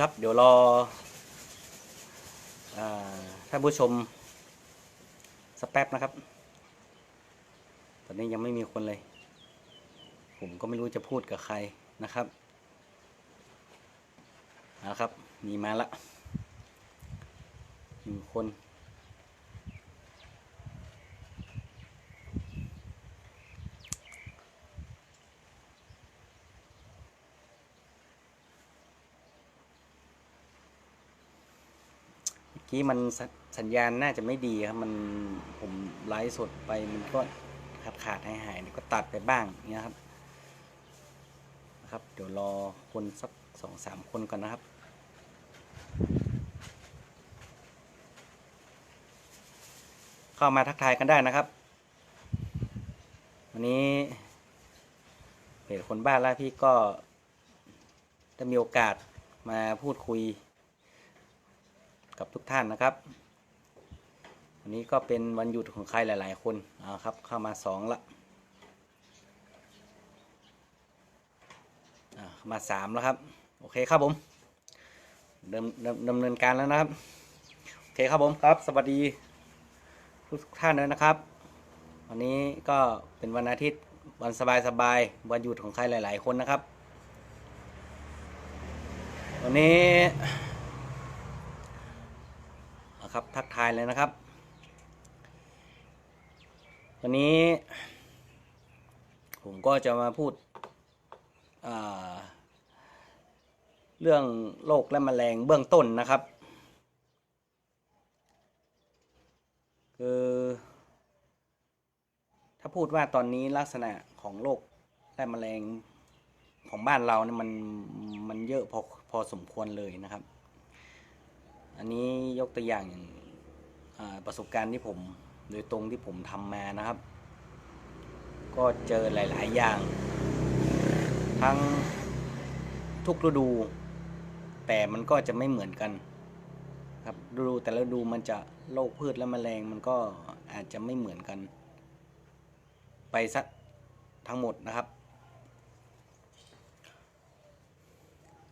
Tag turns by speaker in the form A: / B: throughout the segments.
A: ครับเดี๋ยวรออท่านผู้ชมสักแป๊บนะครับ ตอนนี้ยังไม่มีคนเลย ผมก็ไม่รู้จะพูดกับใครนะครับนะครับ มีมาละหนึ่งคน กี้มันสสัญญาณน่าจะไม่ดีครับ มันผมไลฟ์สดไปมันก็ขาดขาดหายหายๆก็ตัดไปบ้างเนี้ยครับนะครับ เดี๋ยวรอคนสักสองสามคนก่อนนะครับเข้ามาทักทายกันได้นะครับ วันนี้เพจคนบ้านล่าพี่ก็ได้มีโอกาสมาพูดคุย กับทุกท่านนะครับวันนี้ก็เป็นวันหยุดของใครหลาย ๆ คนเอาครับเข้ามาสองละมาสามแล้วครับ โอเคครับผมเดิมดำดำเนินการแล้วนะครับ โอเคครับผมครับ สวัสดีทุกท่านเลยนะครับ วันนี้ก็เป็นวันอาทิตย์วันสบายๆวันหยุดของใครหลาย ๆ คนนะครับ วันนี้ ครับทักทายเลยนะครับ วันนี้ ผมก็จะมาพูดเรื่องโรคและแมลงเบื้องต้นนะครับ คือถ้าพูดว่าตอนนี้ลักษณะของโรคและแมลงของบ้านเราเนี่ยมันมันเยอะพอพอสมควรเลยนะครับ อันนี้ยกตัวอย่างอย่างประสบการณ์ที่ผมโดยตรงที่ผมทำมานะครับ ก็เจอหลาย ๆ อย่าง ทั้งทุกฤดู แต่มันก็จะไม่เหมือนกันครับฤดูแต่ละฤดูมันจะโรคพืชและแมลงมันก็อาจจะไม่เหมือนกัน ไปสักทั้งหมดนะครับ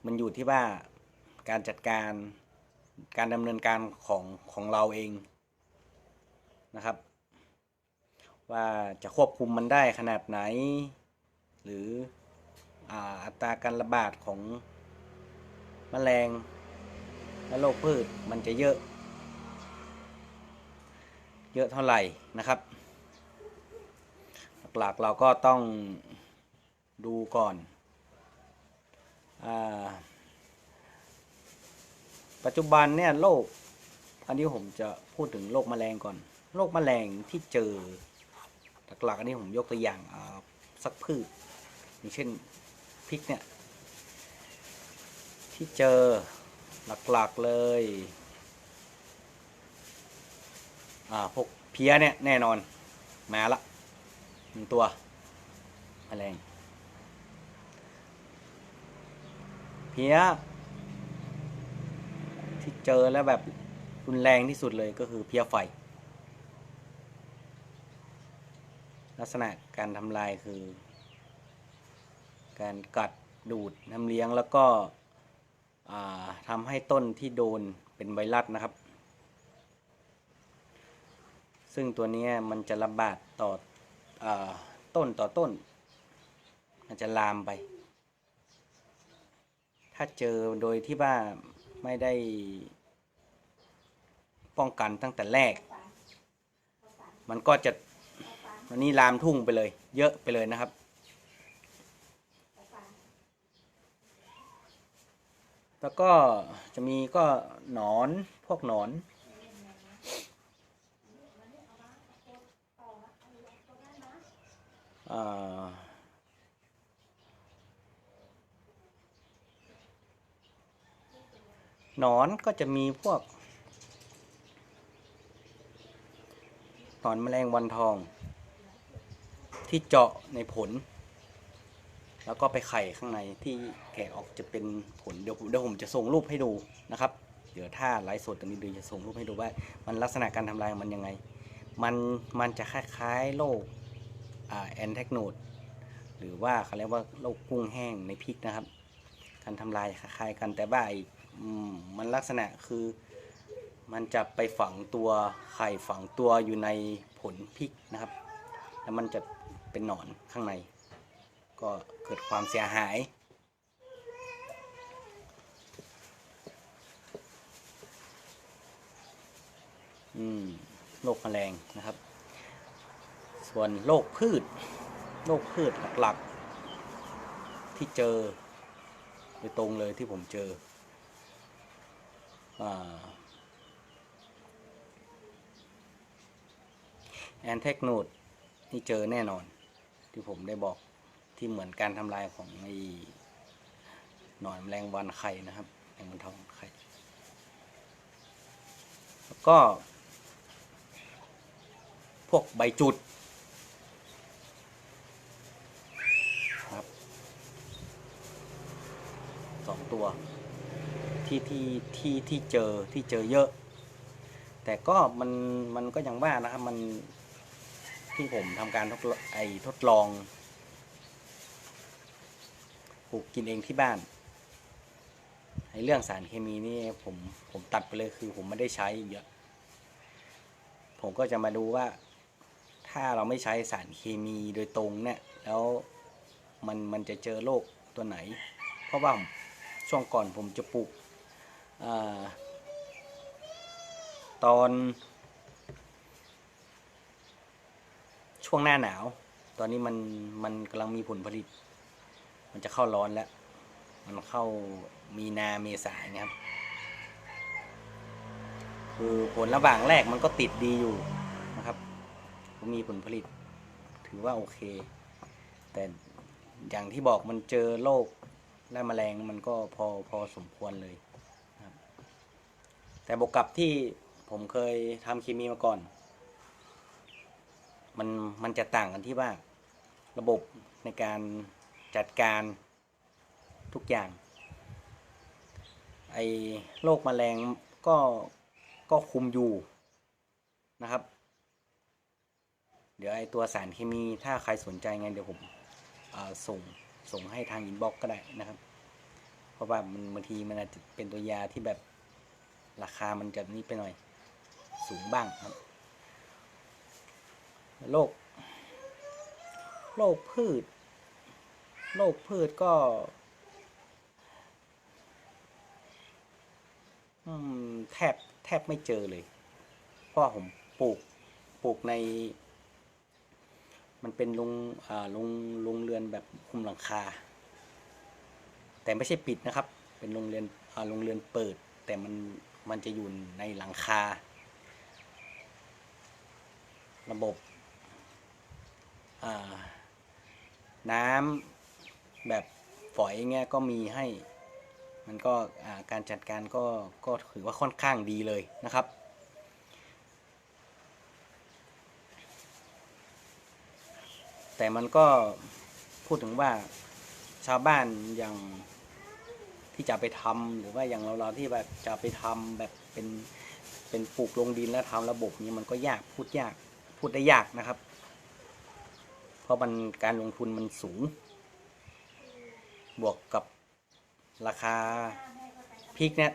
A: มันอยู่ที่ว่าการจัดการ การดำเนินการของของเราเองนะครับ ว่าจะควบคุมมันได้ขนาดไหน หรืออัตราการระบาดของแมลงและโรคพืชมันจะเยอะ เยอะเท่าไหร่นะครับ หลักๆเราก็ต้องดูก่อนอ่า ปัจจุบันเนี่ยโรคอันนี้ผมจะพูดถึงโรคแมลงก่อนโรคแมลงที่เจอหลักๆอันนี้ผมยกตัวอย่างาสักพืชอย่างเช่นพริกเนี่ยที่เจอหลักๆเลยอ่าพวกเพี้ยเนี่ยแน่นอนมาละหนึ่งตัวแมลงเพี้ย เจอแล้วแบบรุนแรงที่สุดเลยก็คือเพี้ยไฟ ลักษณะการทำลายคือ การกัดดูดน้ำเลี้ยงแล้วก็ทำให้ต้นที่โดนเป็นไวรัสนะครับ ซึ่งตัวนี้มันจะระบาดต่ออต้นต่อต้น มันจะลามไป ถ้าเจอโดยที่ว่า ไม่ได้ป้องกันตั้งแต่แรก มันก็จะวันนี้ลามทุ่งไปเลย เยอะไปเลยนะครับ แล้วก็จะมีก็หนอนพวกหนอน อ่า หนอนก็จะมีพวกหนอนแมลงวันทอง ที่เจาะในผล แล้วก็ไปไข่ข้างในที่แกะออกจะเป็นผลเดี๋ยวเดี๋ยวผมจะส่งรูปให้ดูนะครับ เดี๋ยวถ้าไลฟ์สดตรงนี้เดี๋ยวจะส่งรูปให้ดูว่า มันลักษณะการทำลายมันยังไง มันมันจะคล้ายๆโรคแอนแทกโนดหรือว่าเขาเรียกว่าโรคกุ้งแห้งในพริกนะครับ การทำลายคล้ายๆกันแต่ว่าไอ มันลักษณะคือมันจะไปฝังตัวไข่ฝังตัวอยู่ในผลพริกนะครับ แล้วมันจะเป็นหนอนข้างใน ก็เกิดความเสียหาย อืมโรคแมลงนะครับ ส่วนโรคพืชโรคพืชหลักๆ ที่เจอโดยตรงเลยที่ผมเจอ แอนเทคโนดนี่เจอแน่นอน ที่ผมได้บอกที่เหมือนการทำลายของไอ้หนอนแมลงวันไข่นะครับแมลงวันทองไข่แล้วก็ พวกใบจุดครับสองตัว ที่ที่ที่ที่เจอที่เจอเยอะ แต่ก็มันมันก็ยังว่านะครับมันที่ผมทำการทดลองไอทดลองปลูกกินเองที่บ้านไอเรื่องสารเคมีนี่ผมผมตัดไปเลยคือผมไม่ได้ใช้เยอะ ผมก็จะมาดูว่า ถ้าเราไม่ใช้สารเคมีโดยตรงเนี่ย แล้วมันมันจะเจอโรคตัวไหน เพราะว่าช่วงก่อนผมจะปลูก อตอนช่วงหน้าหนาว ตอนนี้มันมันกำลังมีผลผลิต มันจะเข้าร้อนแล้ว มันเข้ามีนาเมษายนครับ คือผลระหว่างแรกมันก็ติดดีอยู่นะครับ มีผลผลิต ถือว่าโอเค แต่อย่างที่บอกมันเจอโรคและแมลงมันก็พอพอสมควรเลย แต่บวกกับที่ผมเคยทำเคมีมาก่อน มันมันจะต่างกันที่ว่า ระบบในการจัดการทุกอย่าง ไอ้โรคแมลงก็ก็คุมอยู่นะครับ เดี๋ยวไอตัวสารเคมีถ้าใครสนใจไงเดี๋ยวผมส่งส่งให้ทางอินบ็อกก็ได้นะครับ เพราะว่ามันบางทีมันอาจจะเป็นตัวยาที่แบบ ราคามันจะนี่ไปหน่อย สูงบ้างครับ โรคโรคพืชโรคพืชก็แทบแทบไม่เจอเลย เพราะผมปลูกปลูกใน มันเป็นโรงอ่าโรงโรงเรือนแบบคุมหลังคา แต่ไม่ใช่ปิดนะครับ เป็นโรงเรือนอ่าโรงเรือนเปิด แต่มัน มันจะอยู่ในหลังคา ระบบน้ำแบบฝอยเงี้ยก็มีให้ มันก็การจัดการก็ก็ถือว่าค่อนข้างดีเลยนะครับแต่มันก็พูดถึงว่าชาวบ้านอย่าง ที่จะไปทำหรือว่าอย่างเราเราๆที่แบบจะไปทำแบบเป็นเป็นปลูกลงดินแล้วทำระบบนี้มันก็ยากพูดยากพูดได้ยากนะครับ เพราะมันการลงทุนมันสูง บวกกับราคาพริกเนี่ย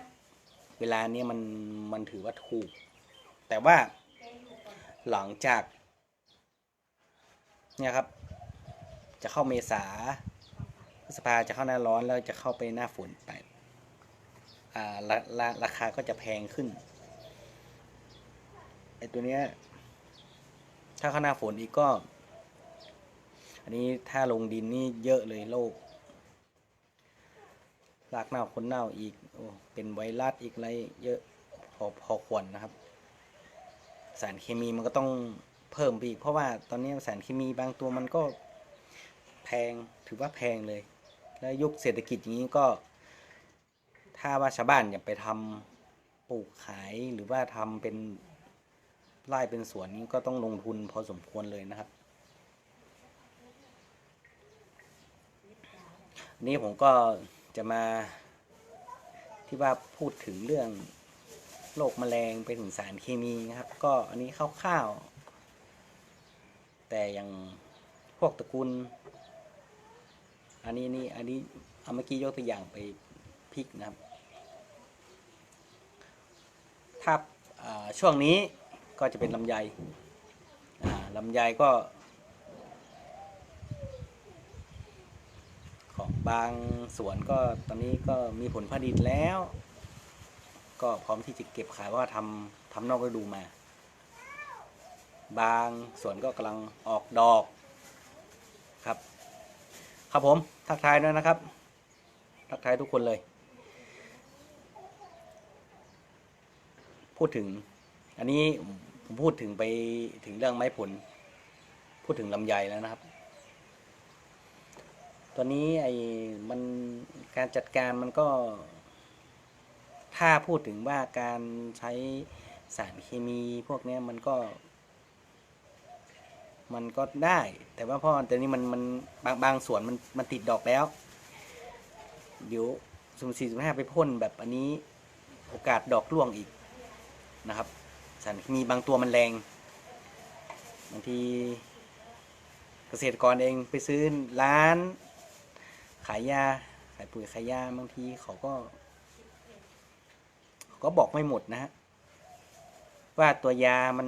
A: เวลาเนี้ยมันมันถือว่าถูก แต่ว่าหลังจาก เนี่ยครับ จะเข้าเมษา พฤษภาจะเข้าหน้าร้อนแล้วจะเข้าไปหน้าฝนไปอ่าราราราคาก็จะแพงขึ้นไอตัวเนี้ยถ้าเข้าหน้าฝนอีกก็ อันนี้ถ้าลงดินนี่เยอะเลยโรครากเน่าคนเน่าอีกโอ้เป็นไวรัสอีกอะไรเยอะพอพอควรนะครับ สารเคมีมันก็ต้องเพิ่มไปอีกเพราะว่าตอนนี้สารเคมีบางตัวมันก็แพงถือว่าแพงเลย แล้วยุคเศรษฐกิจอย่างนี้ก็ ถ้าว่าชาวบ้านอยากไปทำปลูกขายหรือว่าทำเป็นไร่เป็นสวนนี้ก็ต้องลงทุนพอสมควรเลยนะครับ นี่ผมก็จะมาที่ว่าพูดถึงเรื่องโรคแมลงไปถึงสารเคมีนะครับ ก็อันนี้คร่าวๆแต่อย่างพวกตระกูล อันนี้นี่อันนี้เอาเมื่อกี้ยกตัวอย่างไปพริกนะครับ ถ้าช่วงนี้ก็จะเป็นลำไยลำไยก็ ของบางสวนก็ตอนนี้ก็มีผลผลิตแล้ว ก็พร้อมที่จะเก็บขายเพราะว่าทำทำนอกฤดูมา บางสวนก็กำลังออกดอกครับ ครับผม ทักทายด้วยนะครับ ทักทายทุกคนเลย พูดถึง อันนี้ผมพูดถึงไปถึงเรื่องไม้ผล พูดถึงลำไยแล้วนะครับตัวนี้ไอ้มันการจัดการมันก็ ถ้าพูดถึงว่าการใช้สารเคมีพวกนี้มันก็ มันก็ได้ แต่ว่าพ่อแต่นี้มันมันบางบางส่วนมันมันติดดอกแล้ว เดี๋ยวสุ่มสี่สุ่มห้าไปพ่นแบบอันนี้โอกาสดอกร่วงอีกนะครับสารเคมีบางตัวมันแรงบางทีเกษตรกรเองไปซื้อร้าน ขายยาขายปุ๋ยขายยาบางทีเขาก็เขาก็บอกไม่หมดนะฮะว่าตัวยามัน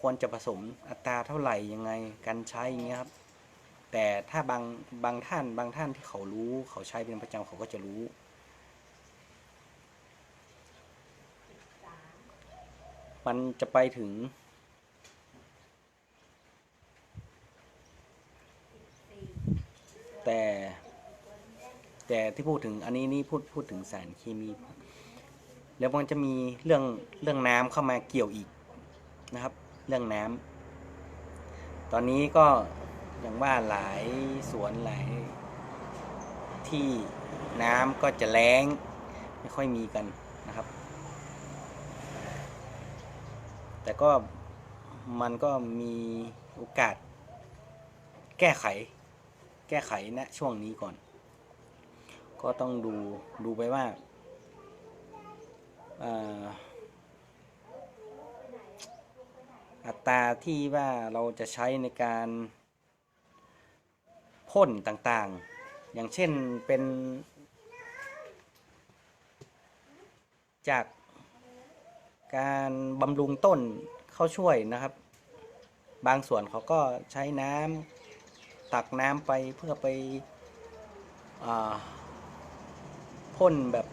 A: ควรจะผสมอัตราเท่าไหร่ยังไงการใช้อย่างเงี้ยครับ แต่ถ้าบางบางท่านบางท่านที่เขารู้ เขาใช้เป็นประจำเขาก็จะรู้ มันจะไปถึงแต่แต่ที่พูดถึงอันนี้นี่พูดพูดถึงสารเคมี แล้วมันจะมีเรื่องเรื่องน้ำเข้ามาเกี่ยวอีกนะครับ รื่องน้ำตอนนี้ก็อย่างว่าหลายสวนหลายที่น้ำก็จะแล้งไม่ค่อยมีกันนะครับ แต่ก็มันก็มีโอกาส แก้ไข แก้ไขณช่วงนี้ก่อน ก็ต้องดูดูไปว่าอ่า อัตราที่ว่าเราจะใช้ในการพ่นต่างๆ อย่างเช่นเป็น จากการบำรุงต้นเข้าช่วยนะครับ บางส่วนเขาก็ใช้น้ำตักน้ำไปเพื่อไปอพ่นแบบ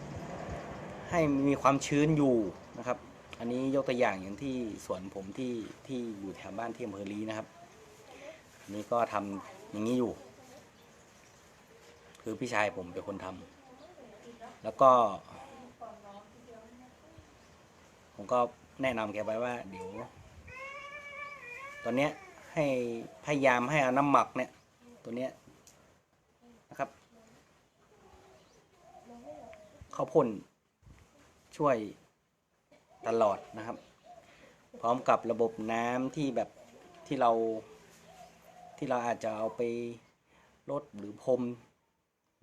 A: ให้มีความชื้นอยู่นะครับ อันนี้ยกตัวอย่างอย่างที่สวนผมที่ที่อยู่แถวบ้านที่อำเภอลีนะครับอันนี้ก็ทำอย่างนี้อยู่ คือพี่ชายผมเป็นคนทำแล้วก็ ผมก็แนะนำแกไปว่า เดี๋ยว ตอนเนี้ยให้พยายามให้เอาน้ำหมักเนี่ย ตัวเนี้ยนะครับเข้าพ่นช่วย ตลอดนะครับ พร้อมกับระบบน้ำที่แบบที่เราที่เราอาจจะเอาไปลดหรือพรม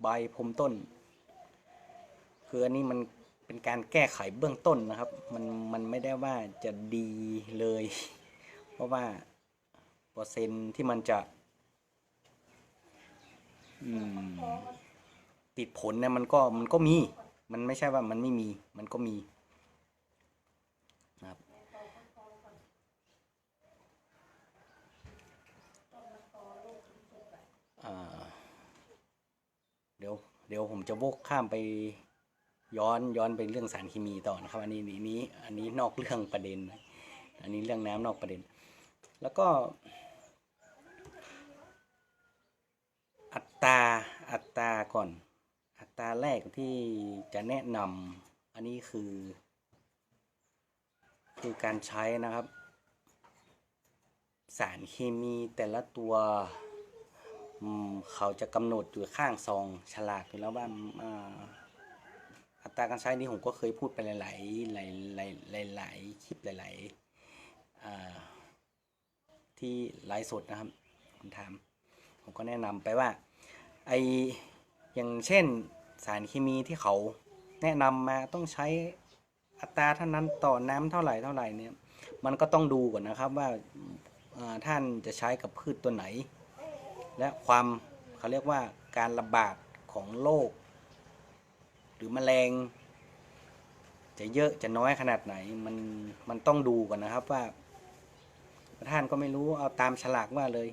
A: ใบพรมต้น คืออันนี้มันเป็นการแก้ไขเบื้องต้นนะครับ มันมันไม่ได้ว่าจะดีเลย เพราะว่าเปอร์เซ็นที่มันจะติดผลเนี่ยมันก็มันก็มี มันไม่ใช่ว่ามันไม่มี มันก็มีนะครับ อ่า เดี๋ยวผมจะวกข้ามไปย้อนย้อนไปเรื่องสารเคมีต่อนะครับ อันนี้นี้อันนี้นอกเรื่องประเด็น อันนี้เรื่องน้ำนอกประเด็น แล้วก็ อัตราอัตราก่อน อัตราแรกที่จะแนะนำอันนี้คือ คือการใช้นะครับ สารเคมีแต่ละตัว เขาจะกำหนดอยู่ข้างซองฉลากอยู่แล้วว่าอ่าอัตราการใช้นี้ผมก็เคยพูดไปหลายๆหลายหลายหลายหลายคลิปหลายๆอ่าที่ไลฟ์สดนะครับผมถามผมก็แนะนำไปว่าไออย่างเช่นสารเคมีที่เขาแนะนำมาต้องใช้อัตราเท่านั้นต่อน้ำเท่าไหร่เท่าไหร่เนี่ยมันก็ต้องดูก่อนนะครับว่าท่านจะใช้กับพืชตัวไหน และความเขาเรียกว่าการระบาดของโรคหรือแมลง จะเยอะจะน้อยขนาดไหนมันมันต้องดูก่อนนะครับว่าท่านก็ไม่รู้เอาตามฉลากว่าเลย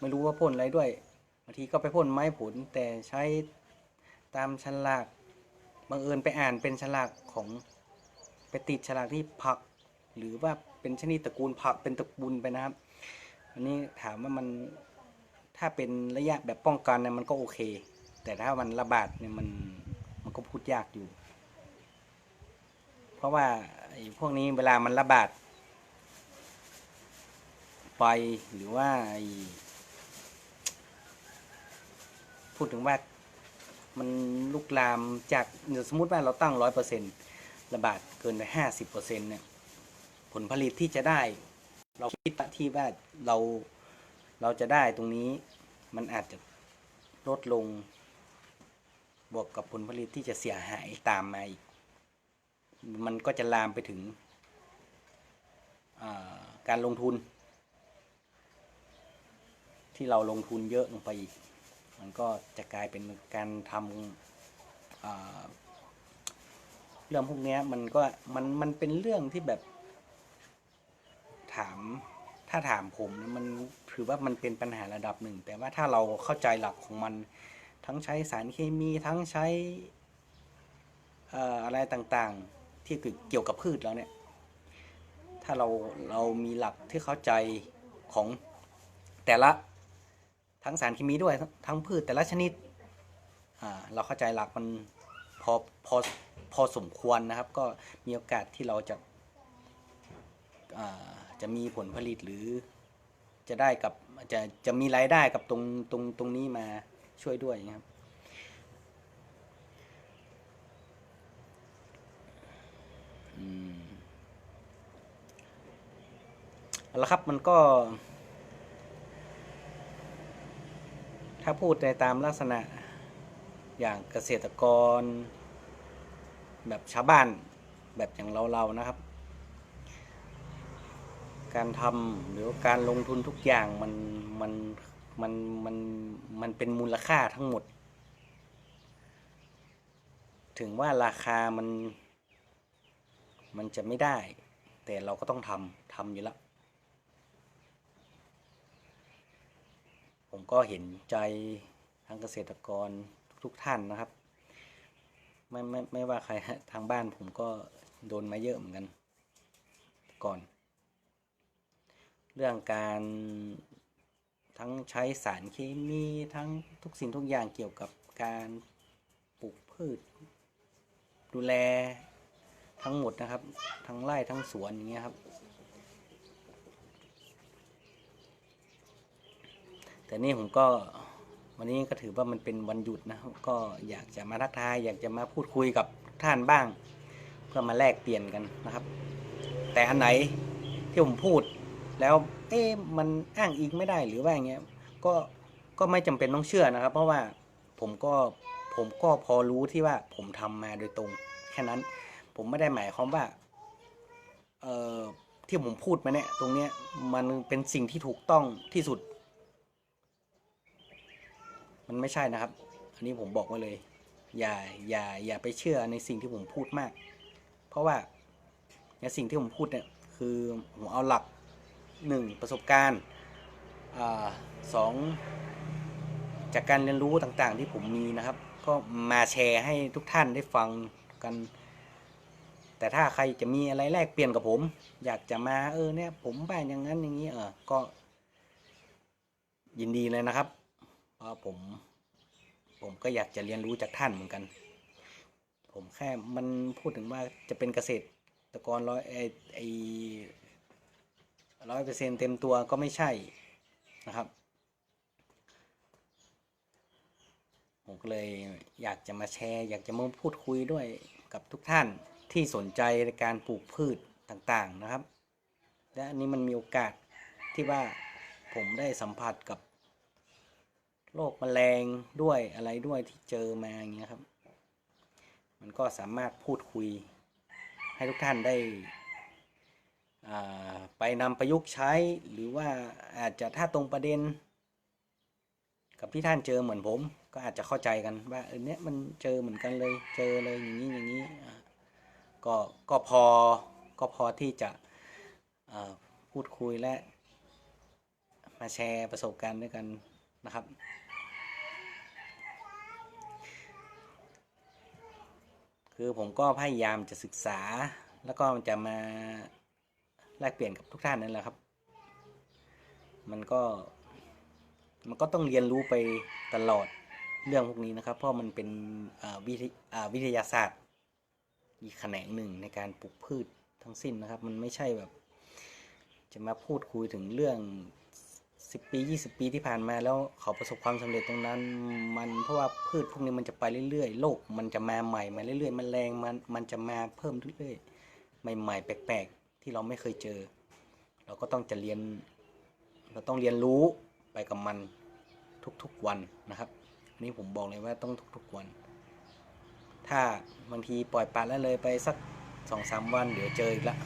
A: ไม่รู้ว่าพ่นอะไรด้วยบางทีก็ไปพ่นไม้ผลแต่ใช้ตามฉลากบังเอิญไปอ่านเป็นฉลากของไปติดฉลากที่ผัก หรือว่าเป็นชนิดตระกูลผักเป็นตระกูลไปนะครับ อันนี้ถามว่ามัน ถ้าเป็นระยะแบบป้องกันเนี่ยมันก็โอเค แต่ถ้ามันระบาดเนี่ยมันมันก็พูดยากอยู่ เพราะว่าไอ้พวกนี้เวลามันระบาดไปหรือว่าไอ้พูดถึงว่ามันลุกลามจากสมมติว่าเราตั้งร้อยเปอร์เซ็นระบาดเกินไปห้าสิบเปอร์เซ็นเนี่ยผลผลิตที่จะได้ เราคิดที่ว่าเรา เราจะได้ตรงนี้มันอาจจะลดลง บวกกับผลผลิตที่จะเสียหายตามมาอีก มันก็จะลามไปถึงาการลงทุน ที่เราลงทุนเยอะลงไปอีก มันก็จะกลายเป็นการทำเรื่องพวกนี้มันก็มันมันเป็นเรื่องที่แบบถาม ถ้าถามผมมันถือว่ามันเป็นปัญหาระดับหนึ่ง แต่ว่าถ้าเราเข้าใจหลักของมันทั้งใช้สารเคมีทั้งใช้อออะไรต่างๆที่เกี่ยวกับพืชแล้วเนี่ย ถ้าเราเรามีหลักที่เข้าใจของแต่ละทั้งสารเคมีด้วยทั้งพืชแต่ละชนิดเราเข้าใจหลักมันพอพอพอสมควรนะครับ ก็มีโอกาสที่เราจะอ่า จะมีผลผลิตหรือจะได้กับจะจะมีรายได้กับตรงตรงตรงนี้มาช่วยด้วยนะครับ อืมเอาละครับมันก็ ถ้าพูดในตามลักษณะอย่างเกษตรกร แบบชาวบ้านแบบอย่างเราๆนะครับ การทำหรือว่าการลงทุนทุกอย่างมันมันมันมันมันเป็นมูลค่าทั้งหมด ถึงว่าราคามัน มันจะไม่ได้ แต่เราก็ต้องทำทำอยู่แล้ว ผมก็เห็นใจทางเกษตรกรทุกท่านนะครับ ไม่ไม่ไม่ว่าใครทางบ้านผมก็โดนมาเยอะเหมือนกัน ก่อน เรื่องการทั้งใช้สารเคมีทั้งทุกสิ่งทุกอย่างเกี่ยวกับการปลูกพืช ดูแลทั้งหมดนะครับ ทั้งไร่ทั้งสวนอย่างเงี้ยครับ แต่นี่ผมก็วันนี้ก็ถือว่ามันเป็นวันหยุดนะครับก็อยากจะมาทักทายอยากจะมาพูดคุยกับท่านบ้าง เพื่อมาแลกเปลี่ยนกันนะครับ แต่อันไหนที่ผมพูด แล้วเอ๊ะมันอ้างอิงไม่ได้หรือว่าอย่างเงี้ยก็ก็ไม่จำเป็นต้องเชื่อนะครับ เพราะว่าผมก็ผมก็พอรู้ที่ว่าผมทำมาโดยตรงแค่นั้นผมไม่ได้หมายความว่าเอ่อที่ผมพูดมาเนี่ยตรงเนี้ยมันเป็นสิ่งที่ถูกต้องที่สุด มันไม่ใช่นะครับ อันนี้ผมบอกไว้เลย อย่าอย่าอย่าไปเชื่อในสิ่งที่ผมพูดมาก เพราะว่าในสิ่งที่ผมพูดเนี่ยคือผมเอาหลัก หนึ่งประสบการณ์อสองจากการเรียนรู้ต่างๆ ที่ผมมีนะครับ ก็มาแชร์ให้ทุกท่านได้ฟังกัน แต่ถ้าใครจะมีอะไรแลกเปลี่ยนกับผม อยากจะมาเออเนี่ย ผมบ้านอย่างนั้นอย่างนี้เออก็ ยินดีเลยนะครับ เพราะผมผมก็อยากจะเรียนรู้จากท่านเหมือนกัน ผมแค่มันพูดถึงว่าจะเป็นเกษตรกรร้อยไอไอ ร้อยเปอร์เซ็นเต็มตัวก็ไม่ใช่นะครับ ผมก็เลยอยากจะมาแชร์ อยากจะมาพูดคุยด้วยกับทุกท่านที่สนใจในการปลูกพืชต่างๆนะครับ และอันนี้มันมีโอกาสที่ว่าผมได้สัมผัสกับโรคแมลงด้วยอะไรด้วยที่เจอมาอย่างเงี้ยครับ มันก็สามารถพูดคุยให้ทุกท่านได้ ไปนำประยุกต์ใช้ หรือว่าอาจจะถ้าตรงประเด็น กับที่ท่านเจอเหมือนผม ก็อาจจะเข้าใจกันว่าเออเนี้ยมันเจอเหมือนกันเลยเจอเลยอย่างนี้อย่างนี้ก็ก็พอก็พอที่จะพูดคุยและ มาแชร์ประสบการณ์ด้วยกันนะครับคือผมก็พยายามจะศึกษาแล้วก็จะมา แลกเปลี่ยนกับทุกท่านนั่นแหละครับ มันก็ มันก็ต้องเรียนรู้ไปตลอดเรื่องพวกนี้นะครับ เพราะมันเป็นวิทยาวิทยาศาสตร์ อีกแขนงหนึ่งในการปลูกพืชทั้งสิ้นนะครับ มันไม่ใช่แบบ จะมาพูดคุยถึงเรื่อง 10 ปี 20 ปีที่ผ่านมาแล้วเขาประสบความสำเร็จตรงนั้น มันเพราะว่าพืชพวกนี้มันจะไปเรื่อยๆ โลกมันจะมาใหม่มาเรื่อยๆแมลงมันมันจะมาเพิ่มเรื่อยๆ ใหม่ๆ แปลกๆ ที่เราไม่เคยเจอ เราก็ต้องจะเรียน เราต้องเรียนรู้ไปกับมันทุกๆวันนะครับอันนี้ผมบอกเลยว่าต้องทุกๆวัน ถ้าบางทีปล่อยปละแล้วเลยไปสักสองสามวัน เดี๋ยวเจออีกละ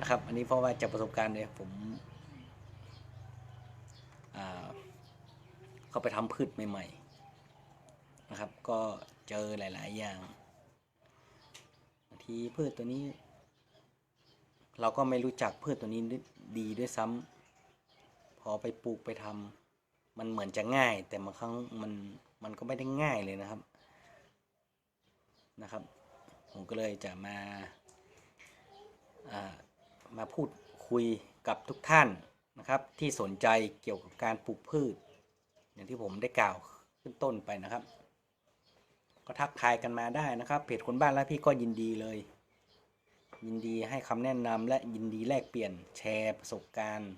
A: นะครับ อันนี้เพราะว่าจากประสบการณ์เลยผมเข้าไปทำพืชใหม่ๆนะครับ ก็เจอหลาย ๆ อย่างบางทีพืชตัวนี้ เราก็ไม่รู้จักพืชตัวนี้ดีด้วยซ้ำพอไปปลูกไปทำมันเหมือนจะง่าย แต่บางครั้งมันมันก็ไม่ได้ง่ายเลยนะครับนะครับ ผมก็เลยจะมาามาพูดคุยกับทุกท่านนะครับ ที่สนใจเกี่ยวกับการปลูกพืช อย่างที่ผมได้กล่าวขึ้นต้นไปนะครับ ก็ทักทายกันมาได้นะครับเพจคนบ้านแล้วพี่ก็ยินดีเลย ยินดีให้คำแนะนำและยินดีแลกเปลี่ยนแชร์ประสบการณ์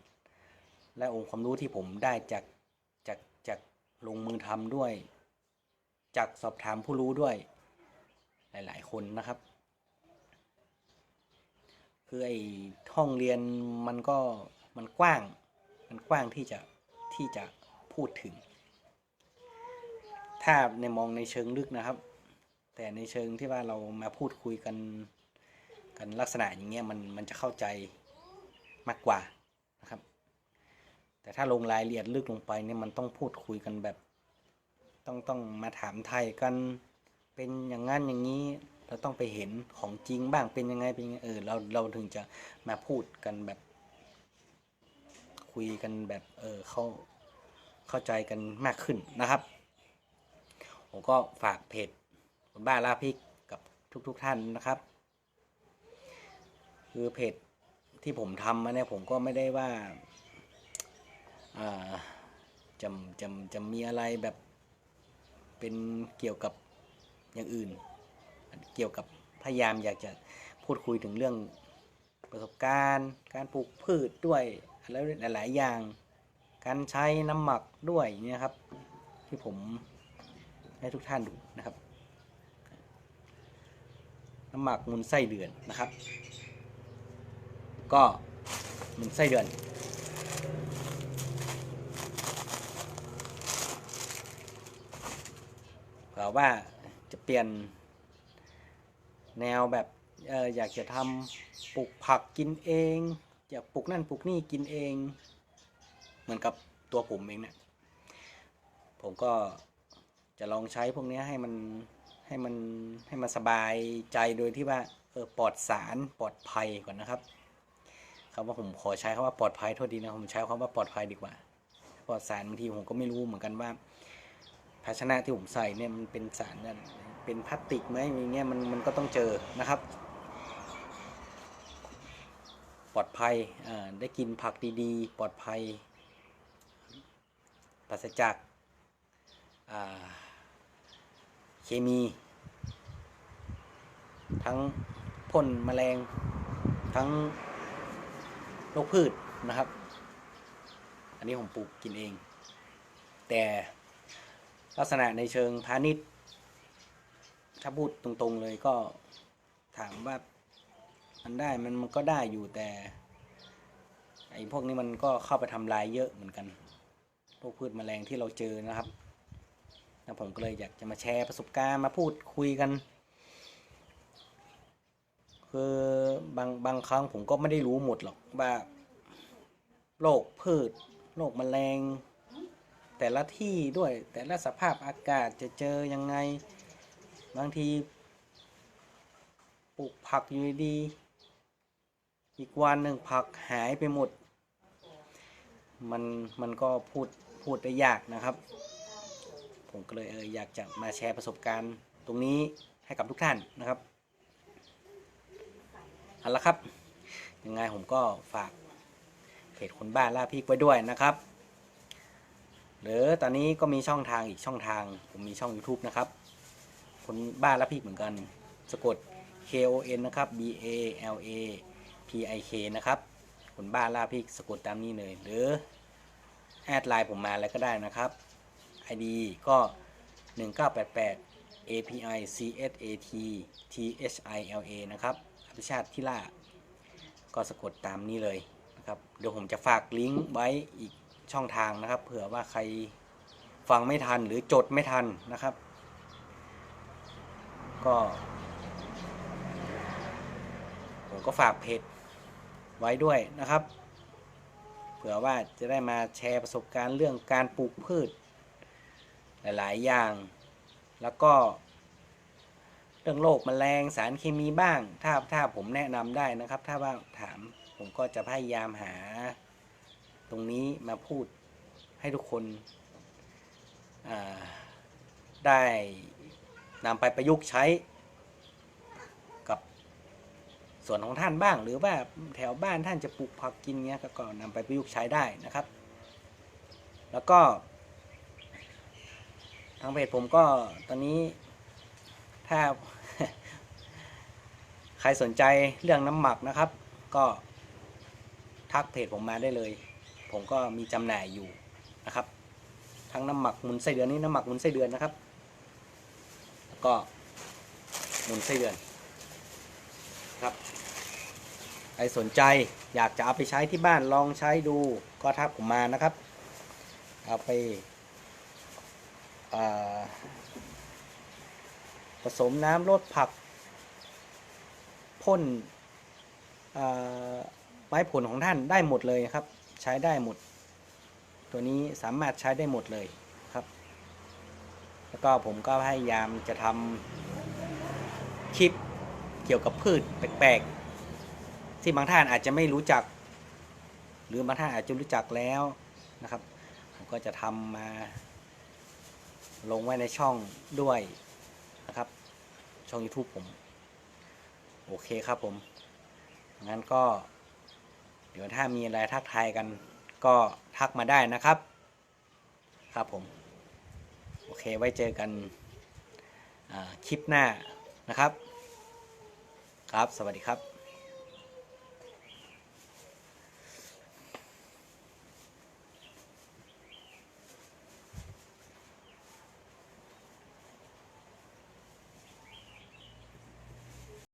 A: และองค์ความรู้ที่ผมได้จากจากจากลงมือทำด้วย จากสอบถามผู้รู้ด้วย หลาย ๆ คนนะครับ คือไอ้ห้องเรียนมันก็มันกว้าง มันกว้างที่จะที่จะพูดถึง ถ้าในมองในเชิงลึกนะครับ แต่ในเชิงที่ว่าเรามาพูดคุยกัน กันลักษณะอย่างเงี้ยมันมันจะเข้าใจมากกว่านะครับ แต่ถ้าลงรายละเอียดลึกลงไปเนี่ยมันต้องพูดคุยกันแบบ ต้องต้องมาถามไทยกันเป็นอย่างนั้นอย่างนี้เราต้องไปเห็นของจริงบ้างเป็นยังไงเป็นยังไงเออเราเราถึงจะมาพูดกันแบบ คุยกันแบบเออเข้าเข้าใจกันมากขึ้นนะครับ ผมก็ฝากเพจคนบ้าลาพิกกับทุกๆทท่านนะครับ คือเพจที่ผมทำมาเนี่ยผมก็ไม่ได้ว่าจะจะจะมีอะไรแบบเป็นเกี่ยวกับอย่างอื่น เกี่ยวกับพยายามอยากจะพูดคุยถึงเรื่องประสบการณ์ การปลูกพืชด้วยแล้วหลาย ๆ อย่าง การใช้น้ำหมักด้วยเนี่ยครับ ที่ผมให้ทุกท่านดูนะครับ น้ำหมักมูลไส้เดือนนะครับ ก็มูลไส้เดือน เผื่อว่าจะเปลี่ยนแนวแบบอออยากจะทำปลูกผักกินเอง อยากปลูกนั่นปลูกนี่กินเอง เหมือนกับตัวผมเองเนี่ยผมก็จะลองใช้พวกนี้ให้มันให้มันให้มันสบายใจโดยที่ว่าเออปลอดสารปลอดภัยก่อนนะครับ คำว่าผมขอใช้คำว่าปลอดภัยโทษดีนะผมใช้คำว่าปลอดภัยดีกว่าปลอดสารบางทีผมก็ไม่รู้เหมือนกันว่า ภาชนะที่ผมใส่เนี่ยมันเป็นสารเนี่ยเป็นพลาสติกไหมอย่างเงี้ยมันมันก็ต้องเจอนะครับ ปลอดภัยอ่าได้กินผักดีๆ ปลอดภัยปราศจากอ่าเคมี ทั้งพ่นแมลงทั้ง โรคพืชนะครับ อันนี้ผมปลูกกินเอง แต่ลักษณะในเชิงพาณิชย์ ถ้าพูดตรงๆเลยก็ถามว่ามันได้มันมันก็ได้อยู่แต่ไอ้พวกนี้มันก็เข้าไปทำลายเยอะเหมือนกันพวกพืชแมลงที่เราเจอนะครับแล้วผมก็เลยอยากจะมาแชร์ประสบการณ์มาพูดคุยกัน คือบางบางครั้งผมก็ไม่ได้รู้หมดหรอกว่าโรคพืชโรคแมลง แต่ละที่ด้วยแต่ละสภาพอากาศจะเจอยังไง บางทีปลูกผักอยู่ดี อีกวันหนึ่งผักหายไปหมด มันมันก็พูดพูดได้ยากนะครับ ผมก็เลยเอออยากจะมาแชร์ประสบการณ์ตรงนี้ให้กับทุกท่านนะครับ เอาละครับยังไงผมก็ฝากเพจคนบ้านล่าพริกไว้ด้วยนะครับ หรือตอนนี้ก็มีช่องทางอีกช่องทาง ผมมีช่อง YouTube นะครับ คนบ้านล่าพริกเหมือนกัน สะกด K O N นะครับ B A L A P I K นะครับคนบ้านล่าพริกสะกดตามนี้เลย หรือแอดไลน์ผมมาแล้วก็ได้นะครับ ID ก็ 1988 API CSAT THILA นะครับ อภิชาติทิล่า ก็สะกดตามนี้เลยนะครับเดี๋ยวผมจะฝากลิงก์ไว้อีกช่องทางนะครับ เผื่อว่าใครฟังไม่ทันหรือจดไม่ทันนะครับ ก็ ผมก็ฝากเพจไว้ด้วยนะครับ เผื่อว่าจะได้มาแชร์ประสบการณ์เรื่องการปลูกพืช หลาย ๆ อย่าง แล้วก็ รื่องโรคแมลงสารเคมีบ้าง ถ้าถ้าผมแนะนำได้นะครับ ถ้าว่าถามผมก็จะพยายามหา ตรงนี้มาพูดให้ทุกคนได้นำไปประยุกต์ใช้กับส่วนของท่านบ้าง หรือว่าแถวบ้านท่านจะปลูกผักกินเงี้ยก็นำไปประยุกต์ใช้ได้นะครับ แล้วก็ ทางเพจผมก็ตอนนี้ถ้า รสนใจเรื่องน้ำหมักนะครับ ก็ทักเพจผมมาได้เลย ผมก็มีจำหน่ายอยู่นะครับ ทั้งน้ำหมักหมุนไส้เดือนนี่น้ำหมักหมุนไส้เดือนนะครับ แล้วก็หมุนไส้เดือนครับใครสนใจอยากจะเอาไปใช้ที่บ้านลองใช้ดูก็ทักผมมานะครับ เอาไปผสมน้ำลดผัก พ่นไม้ผลของท่านได้หมดเลยครับ ใช้ได้หมด ตัวนี้สามารถใช้ได้หมดเลยครับ แล้วก็ผมก็พยายามจะทำคลิปเกี่ยวกับพืชแปลกๆ ที่บางท่านอาจจะไม่รู้จัก หรือบางท่านอาจจะรู้จักแล้วนะครับ ผมก็จะทำมาลงไว้ในช่องด้วยนะครับ ช่อง YouTube ผม โอเคครับผม งั้นก็ เดี๋ยวถ้ามีอะไรทักทายกัน ก็ทักมาได้นะครับ ครับผม โอเคไว้เจอกันคลิปหน้านะครับ ครับ สวัสดีครับ